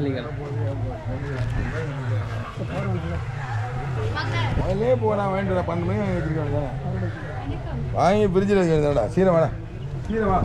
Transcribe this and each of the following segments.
விருந்தாளிகள் அதிலே போனா வேண்டிய பன்னெண்டு மணி வாங்கி வச்சிருக்க வேண்டியதானே வாங்கி ஃப்ரிட்ஜில் வைக்க வேண்டியதாடா சீரை வாடா. சீரை வா.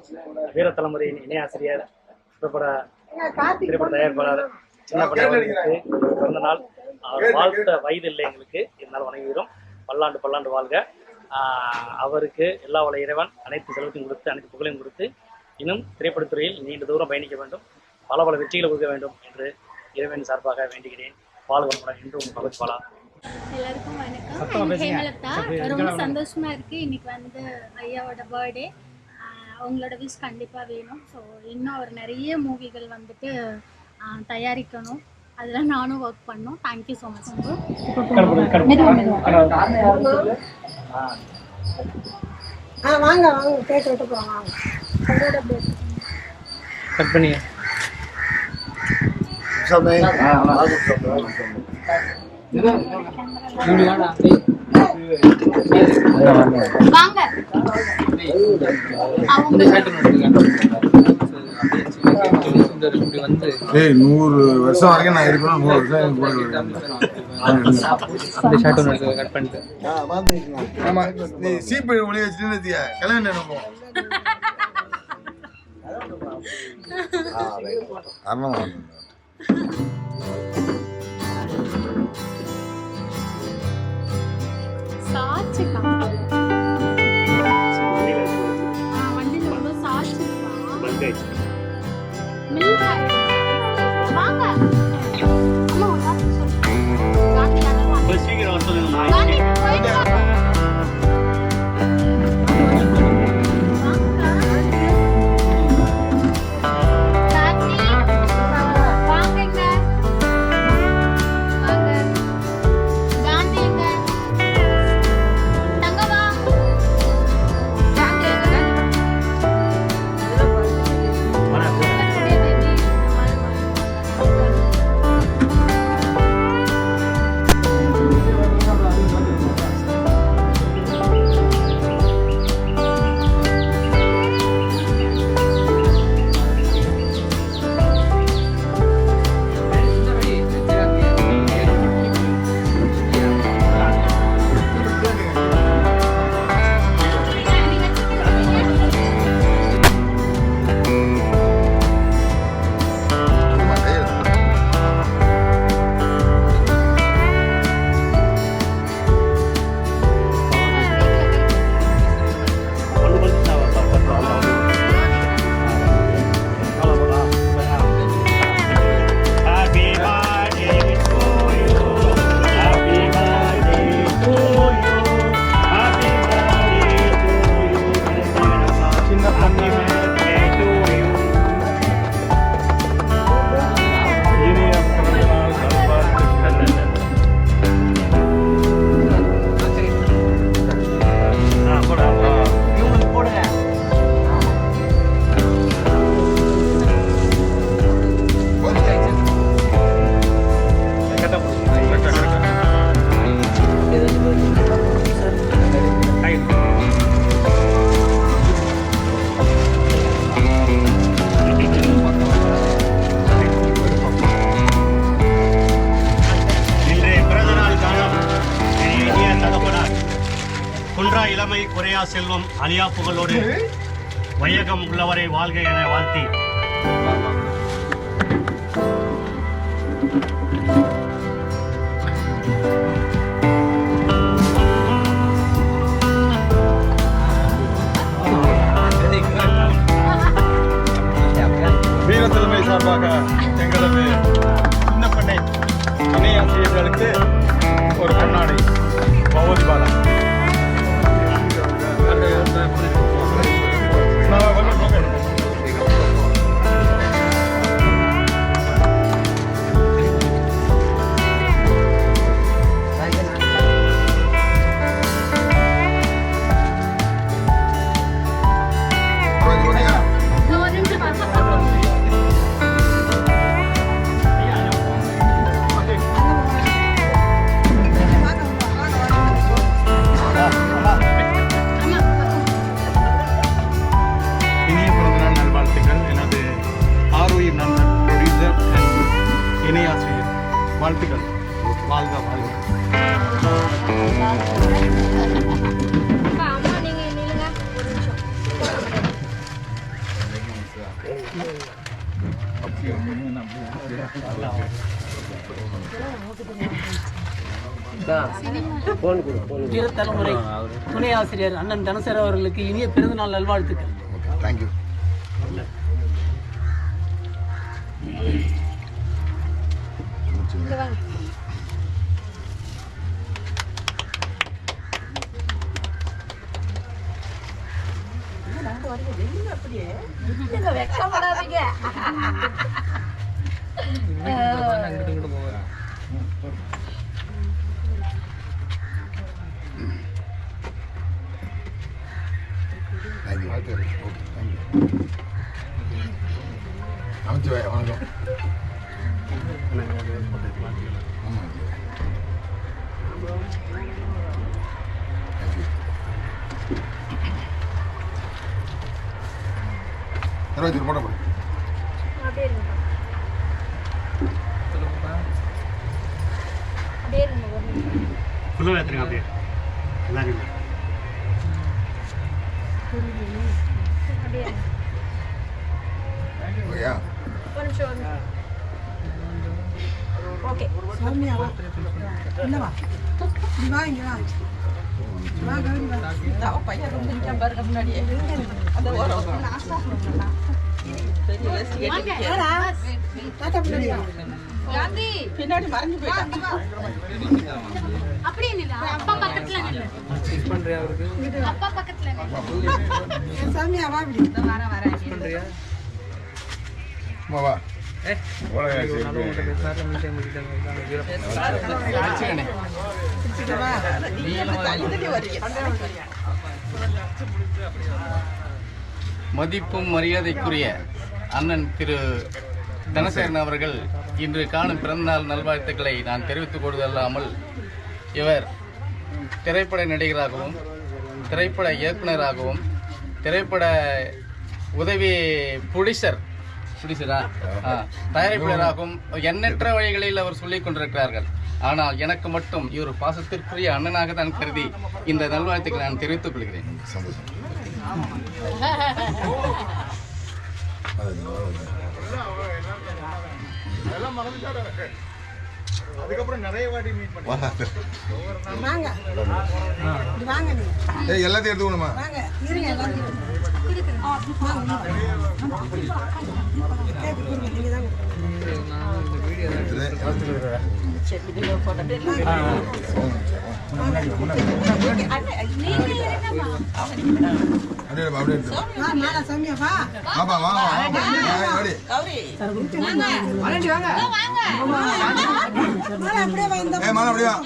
சிங்கம் வீரத்தலைமுறையின் இணை ஆசிரியர் திரைப்பட திரைப்பட தயாரிப்பாளர் சின்ன பிறந்த நாள். அவர் வாழ்த்த வயது இல்லை எங்களுக்கு. இருந்தாலும் வணங்குகிறோம் பல்லாண்டு பல்லாண்டு வாழ்க. அவருக்கு எல்லா வள இறைவன் அனைத்து செல்வத்தையும் கொடுத்து அனைத்து புகழையும் கொடுத்து இன்னும் திரைப்படத்துறையில் நீண்ட தூரம் பயணிக்க வேண்டும். பல பல வெற்றிகளை கொடுக்க வேண்டும் என்று இறைவன் சார்பாக வேண்டுகிறேன். வாழ்க வளமுடன். என்று உங்கள் பகத் பாலா. எல்லாருக்கும் வணக்கம். ரொம்ப சந்தோஷமா இருக்கு. இன்னைக்கு வந்து ஐயாவோட பர்த்டே அவங்களோட விஷ் கண்டிப்பா வேணும். ஸோ இன்னும் அவர் நிறைய மூவிகள் வந்துட்டு தயாரிக்கணும். அதில் நானும் ஒர்க் பண்ணோம் தேங்க்யூ ஸோ மச் ஆ வாங்க வாங்க. கேட்டு விட்டு போங்க வாங்க. அவரோட பேர் கட் பண்ணி ஜூலியானா வாங்க. ஏய் நூறு வருஷம் வரைக்கும் நான் இருக்கணும் நூறு வருஷம் கூட பண்ணிட்டு. ஆமா நீ சீப்பு ஒளி வச்சுட்டு கல்யாணம் நினைப்போம் ஆமாம் சாட்சி வண்டியில். காந்தி நகர் வாங்க. சீக்கிரம் இளமை குறையா செல்வம் அழியா புகழோடு வையகம் உள்ளவரை வாழ்க என வாழ்த்தி. வீரத்தலைமை சார்பாக எங்களது சின்ன பண்ணை இணையாசிரியர்களுக்கு ஒரு கண்ணாடி பகவதி பாலா. தலைமுறை துணை ஆசிரியர் அண்ணன் தனசேர அவர்களுக்கு இனிய பிறந்தநாள் நல்வாழ்த்துக்கள். தேங்க்யூ போடு அப்படியே இருங்க. ஒரு நிமிஷம். ஃபுல்லாக ஏற்றுங்க அப்படியே. எல்லாரும். ஓகேயா ஒரு நிமிஷம் ஒரு நிமிஷம். ஓகே. சாமியாவா? என்னவா? நீ வா இங்க வா. வா கௌரி வா வாடா. தாத்தா பின்னாடி வா. அப்படியே நில்லு அப்பா பக்கத்துல நில்லு. மிஸ் பண்றியா அவருக்கு அப்பா பக்கத்துல நில்லு. என் சாமியா வா இப்படி. மிஸ் பண்றியா? அம்மா வா. ஏ? ஓடா, ஒரு சரி, நாள் சரி. உங்கள்கிட்ட பேசாரு நிமிஷம் முடிக்கிட்டாங்க மதிப்பும் மரியாதைக்குரிய அண்ணன் திரு தனசேரன் அவர்கள் இன்று காணும் பிறந்தநாள் நல்வாழ்த்துக்களை நான் தெரிவித்துக் கொள்வதல்லாமல் இவர் திரைப்பட நடிகராகவும் திரைப்பட இயக்குனராகவும் திரைப்பட உதவி புடிசர் புடிசரா? ஆ, தயாரிப்பாளராகவும் எண்ணற்ற வழிகளில் அவர் சொல்லிக் கொண்டிருக்கிறார்கள். ஆனால் எனக்கு மட்டும் இவர் பாசத்திற்குரிய அண்ணனாக தான் கருதி இந்த நல்வாழ்த்துக்களை நான் தெரிவித்துக் கொள்கிறேன். சந்தோஷம் அது, அது. அதுக்கப்புறம் நிறைய வாட்டி மீட் பண்ணி வா. வாங்க. இப்படி வாங்க நீ. ஏய் எல்லாத்தையும் எடுத்துக்கணுமா வாங்க இருங்க எல்லாத்தையும் வாங்க. இந்த. வா மாலா அப்படியே வா.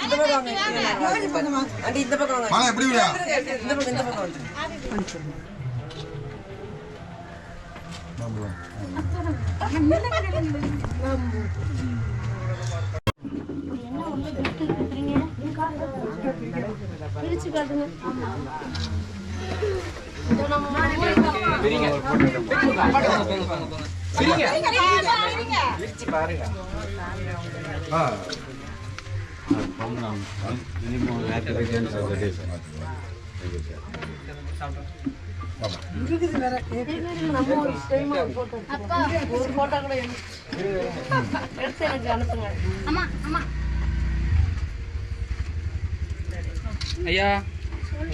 இந்த பக்கம் வா மாலா எப்படி விடியா பிரிச்சு காட்டுங்க ஆ இருக்குது வேற நம்ம ஒரு ஐயா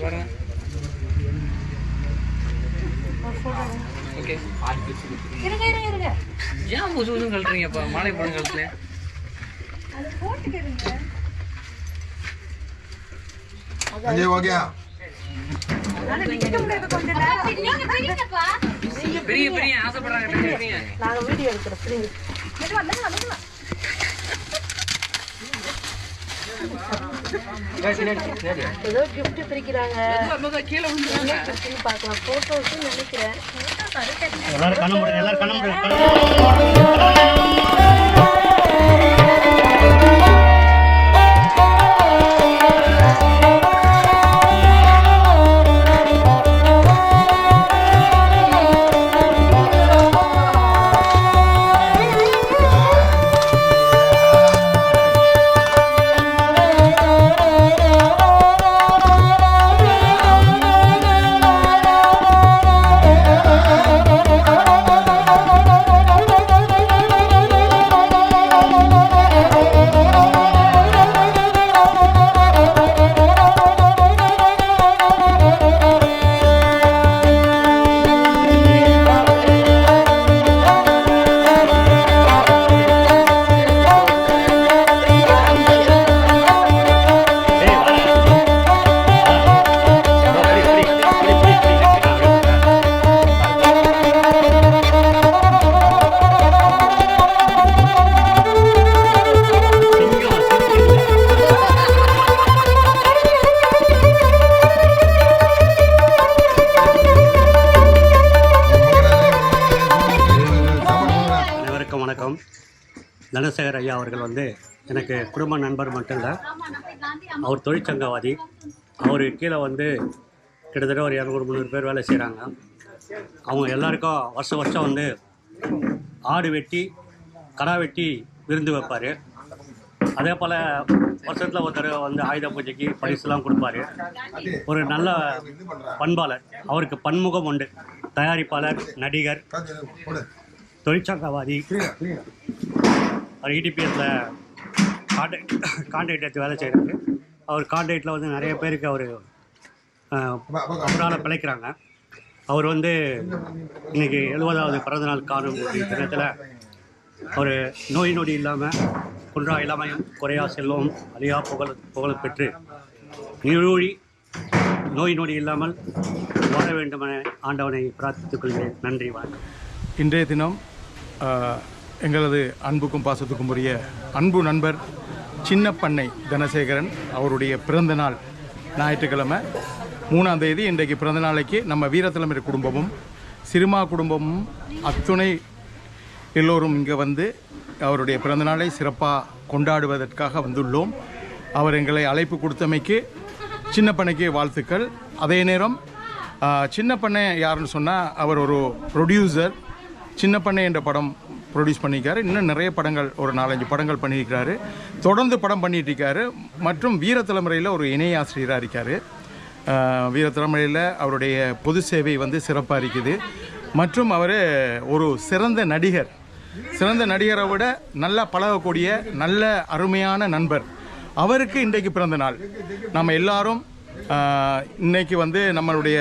வரேன். ஓகே இருங்க இருங்க இருங்க. ஏன் புதுசு கழட்டுறீங்கப்பா? மாலை போடுங்க கழுத்துல அஜய் ஓகே பெரிய பெரிய ஆசைப்படுறாங்க நாங்க வீடியோ எடுக்கிறோம் பிரிங்க. ஏதோ gift பிரிக்கிறாங்க. பார்க்கலாம். போட்டோஸ் நினைக்கிறேன். எல்லாரும் கண்ண எல்லாரும் கண்ண வணக்கம். தனசேகர் ஐயா அவர்கள் வந்து எனக்கு குடும்ப நண்பர் மட்டும் இல்லை அவர் தொழிற்சங்கவாதி. அவர் கீழே வந்து கிட்டத்தட்ட ஒரு இரநூறு முந்நூறு பேர் வேலை செய்கிறாங்க அவங்க எல்லாருக்கும் வருஷம் வருஷம் வந்து ஆடு வெட்டி கடா வெட்டி விருந்து வைப்பார். அதே போல் வருஷத்தில் ஒருத்தர் வந்து ஆயுத பூஜைக்கு பரிசுலாம் கொடுப்பாரு. ஒரு நல்ல பண்பாளர். அவருக்கு பன்முகம் உண்டு. தயாரிப்பாளர் நடிகர். தொழிற்சங்கவாதி அவர் E இடிபிஎஸ்ல கான்ட்ராக்ட் கான்ட்ராக்ட் எடுத்து வேலை செய்கிறாரு அவர் கான்ட்ராக்டில் வந்து நிறைய பேருக்கு அவர் அவரால் பிழைக்கிறாங்க. அவர் வந்து இன்னைக்கு எழுபதாவது பிறந்தநாள் காணும் தினத்தில் அவர் நோய் நொடி இல்லாமல் குன்றா இளமையும் குறையா செல்வம் அழியா புகழ் புகழ் பெற்று நீழூழி நோய் நொடி இல்லாமல் வாழ வேண்டுமென ஆண்டவனை பிரார்த்தித்துக் கொள்கிறேன். நன்றி வணக்கம். இன்றைய தினம் எங்களது அன்புக்கும் பாசத்துக்கும் உரிய அன்பு நண்பர் சின்னப்பண்ணை தனசேகரன் அவருடைய பிறந்த நாள் ஞாயிற்றுக்கிழமை மூணாம் தேதி இன்றைக்கு பிறந்த நாளைக்கு நம்ம வீரத்தலைமை குடும்பமும் சிறுமா குடும்பமும் அத்துணை எல்லோரும் இங்கே வந்து அவருடைய பிறந்தநாளை சிறப்பாக கொண்டாடுவதற்காக வந்துள்ளோம். அவர் எங்களை அழைப்பு கொடுத்தமைக்கு சின்னப்பண்ணைக்கு வாழ்த்துக்கள். அதே நேரம் ஆ, சின்னப்பண்ணை யாருன்னு சொன்னால் அவர் ஒரு ப்ரொடியூசர் சின்னப்பண்ணை என்ற படம் ப்ரொடியூஸ் பண்ணியிருக்காரு. இன்னும் நிறைய படங்கள் ஒரு நாலஞ்சு படங்கள் பண்ணியிருக்காரு. தொடர்ந்து படம் பண்ணிகிட்ருக்காரு. இருக்காரு மற்றும் வீரத்தலைமுறையில் ஒரு இணை ஆசிரியராக இருக்கார். வீரத்தலைமுறையில் அவருடைய பொது சேவை வந்து சிறப்பாக இருக்குது. மற்றும் அவர் ஒரு சிறந்த நடிகர். சிறந்த நடிகரை விட நல்லா பழகக்கூடிய நல்ல அருமையான நண்பர். அவருக்கு இன்றைக்கு பிறந்த நாள். நம்ம எல்லாரும் இன்றைக்கி வந்து நம்மளுடைய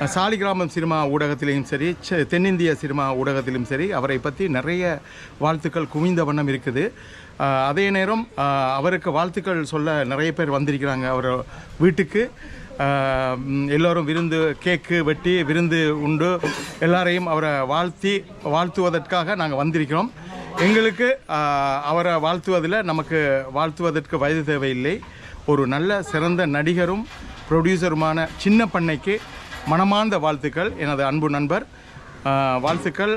சாலிகிராமம் சினிமா ஊடகத்திலையும் சரி தென்னிந்திய சினிமா ஊடகத்திலும் சரி அவரை பற்றி நிறைய வாழ்த்துக்கள் குவிந்த வண்ணம் இருக்குது. அதே நேரம் அவருக்கு வாழ்த்துக்கள் சொல்ல நிறைய பேர் வந்திருக்கிறாங்க அவர் வீட்டுக்கு. எல்லோரும் விருந்து கேக்கு வெட்டி விருந்து உண்டு. எல்லாரையும் அவரை வாழ்த்தி வாழ்த்துவதற்காக நாங்கள் வந்திருக்கிறோம். எங்களுக்கு அவரை வாழ்த்துவதில் நமக்கு வாழ்த்துவதற்கு வயது தேவையில்லை. ஒரு நல்ல சிறந்த நடிகரும் ப்ரொடியூசருமான சின்ன பண்ணைக்கு மனமார்ந்த வாழ்த்துக்கள் எனது அன்பு நண்பர். வாழ்த்துக்கள்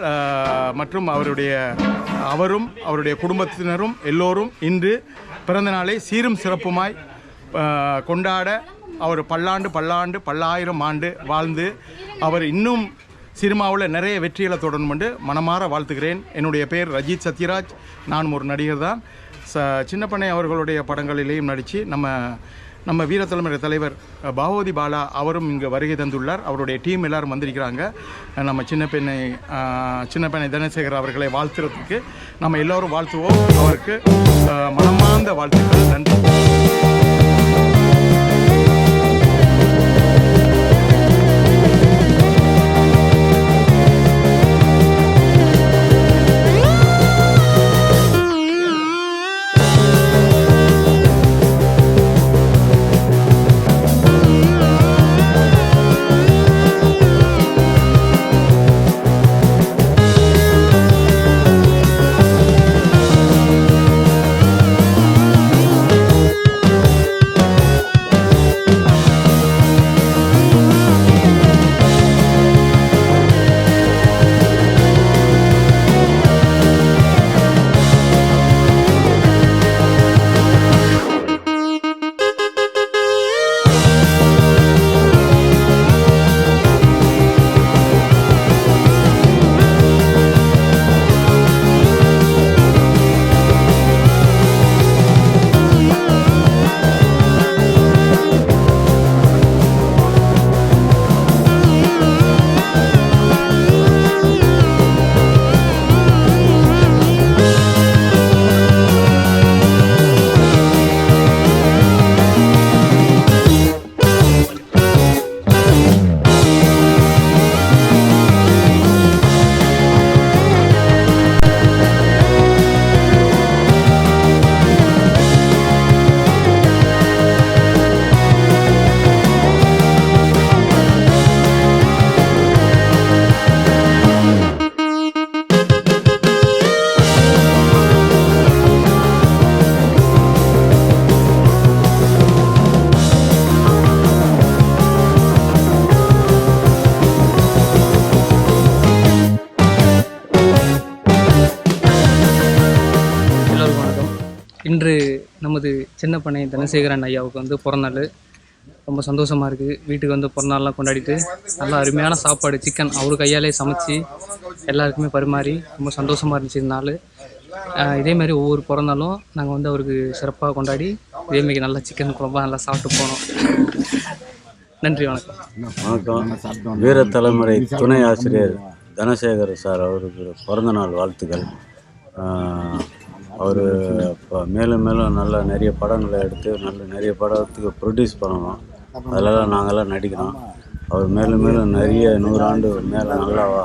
மற்றும் அவருடைய அவரும் அவருடைய குடும்பத்தினரும் எல்லோரும் இன்று பிறந்த நாளை சீரும் சிறப்புமாய் கொண்டாட அவர் பல்லாண்டு பல்லாண்டு பல்லாயிரம் ஆண்டு வாழ்ந்து அவர் இன்னும் சினிமாவில் நிறைய வெற்றிகளை தொடரணுமென்று மனமாற வாழ்த்துகிறேன். என்னுடைய பெயர் ரஜித் சத்யராஜ். நான் ஒரு நடிகர் தான். ச சின்னப்பண்ணை அவர்களுடைய படங்களிலேயும் நடித்து நம்ம நம்ம வீரத்தலைமுறை தலைவர் அஹ், பாவோதி பாலா அவரும் இங்கே வருகை தந்துள்ளார். அவருடைய டீம் எல்லாரும் வந்திருக்கிறாங்க. நம்ம சின்ன பெண்ணை சின்ன பெண்ணை தனசேகர் அவர்களை வாழ்த்துறதுக்கு நம்ம எல்லோரும் வாழ்த்துவோம். அவருக்கு மனமார்ந்த வாழ்த்துக்கள். நன்றி. சின்ன பண்ணை தனசேகரன் ஐயாவுக்கு வந்து பிறந்தநாள். ரொம்ப சந்தோஷமாக இருக்குது வீட்டுக்கு வந்து பிறந்தநாள்லாம் கொண்டாடிட்டு நல்லா அருமையான சாப்பாடு சிக்கன் அவரு கையாலே சமைச்சு எல்லாருக்குமே பரிமாறி ரொம்ப சந்தோஷமாக இருந்துச்சு இந்த நாள். இதே மாதிரி ஒவ்வொரு பிறந்தாலும் நாங்கள் வந்து அவருக்கு சிறப்பாக கொண்டாடி இதேமாரி நல்லா சிக்கன் குழம்பா நல்லா சாப்பிட்டு போனோம். நன்றி வணக்கம். வணக்கம். வீர தலைமுறை துணை ஆசிரியர் தனசேகர் சார் அவருக்கு பிறந்தநாள் வாழ்த்துக்கள். அவர் இப்போ மேலும் மேலும் நல்ல நிறைய படங்களை எடுத்து நல்ல நிறைய படத்துக்கு ப்ரொடியூஸ் பண்ணணும். அதிலலாம் நாங்கள்லாம் நடிக்கிறோம். அவர் மேலும் மேலும் நிறைய நூறாண்டு மேலே நல்லா வா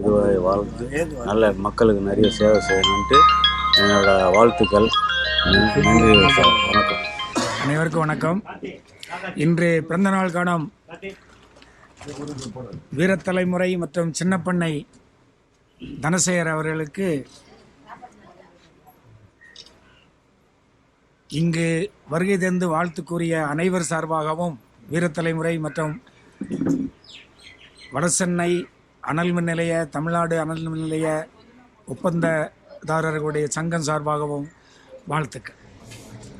இதுவாக வாழ்த்து நல்ல மக்களுக்கு நிறைய சேவை செய்யணுன்ட்டு என்னோட வாழ்த்துக்கள். நன்றி சார். வணக்கம். அனைவருக்கும் வணக்கம். இன்று பிறந்தநாள் காணும் வீரத்தலைமுறை மற்றும் சின்னப்பண்ணை தனசேகர் அவர்களுக்கு இங்கு வருகை தந்து வாழ்த்து கூறிய அனைவர் சார்பாகவும் வீரத்தலைமுறை மற்றும் வடசென்னை அனல் மின் நிலைய தமிழ்நாடு அனல் மின் நிலைய ஒப்பந்ததாரர்களுடைய சங்கம் சார்பாகவும் வாழ்த்துக்கள்.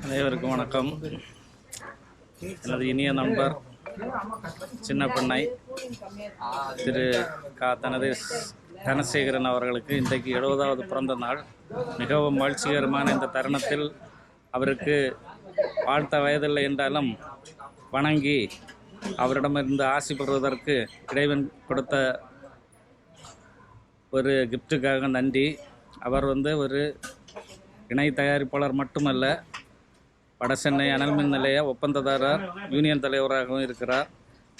அனைவருக்கும் வணக்கம். எனது இனிய நண்பர் சின்ன பெண்ணை திரு கா. தனது தனசேகரன் அவர்களுக்கு இன்றைக்கு எழுபதாவது பிறந்த நாள். மிகவும் மகிழ்ச்சிகரமான இந்த தருணத்தில் அவருக்கு வாழ்த்த வயதில்லை என்றாலும் வணங்கி அவரிடமிருந்து ஆசி பெறுவதற்கு இறைவன் கொடுத்த ஒரு கிஃப்ட்டுக்காக நன்றி. அவர் வந்து ஒரு இணை தயாரிப்பாளர் மட்டுமல்ல வடசென்னை அனல்மின் நிலைய ஒப்பந்ததாரர் யூனியன் தலைவராகவும் இருக்கிறார்.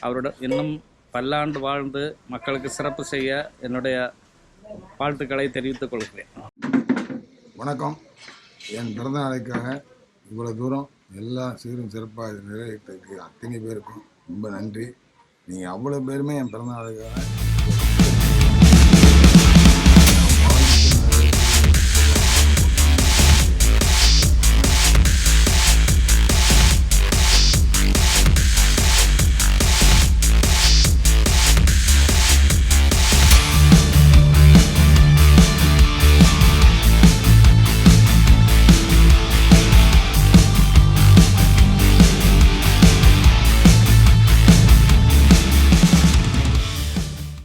அவரோட இன்னும் பல்லாண்டு வாழ்ந்து மக்களுக்கு சிறப்பு செய்ய என்னுடைய வாழ்த்துக்களை தெரிவித்துக் கொள்கிறேன். வணக்கம். என் பிறந்த நாளைக்காக இவ்வளோ தூரம் எல்லா சீரும் சிறப்பாக நிறைவேற்றிருக்கு அத்தனை பேருக்கும் ரொம்ப நன்றி. நீங்கள் அவ்வளோ பேருமே என் பிறந்த நாளுக்காக